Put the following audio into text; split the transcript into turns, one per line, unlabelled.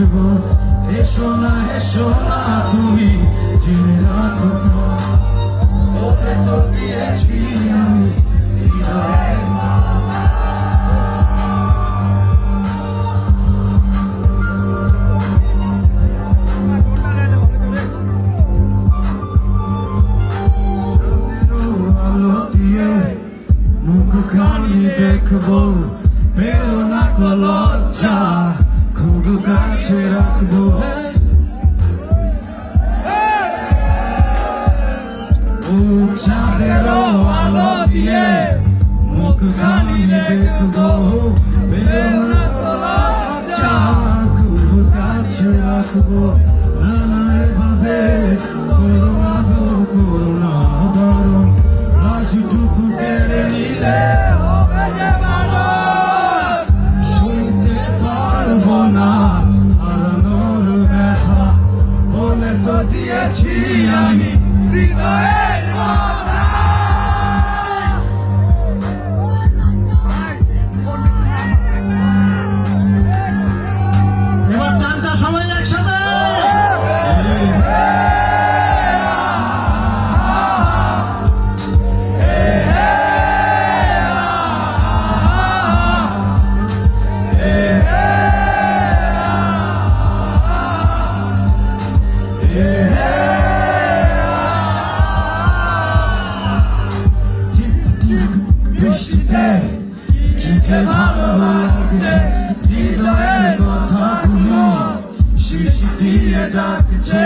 আসব। এসো না এসো না, তুমি জেনে রাখো। ওকে তো দিয়েছি আমি দেখব না কলজ্জা খুব কাছে রাখব চাঁদের আলো দিয়ে মুখখানি দেখব। পেও না কলজ্জা কাছে রাখব। ভাবে দিয়েছি আমি হৃদয়ের যে ভালো লাগছে হৃদয়ের কথাগুলো শিশি দিয়ে ডাকছে।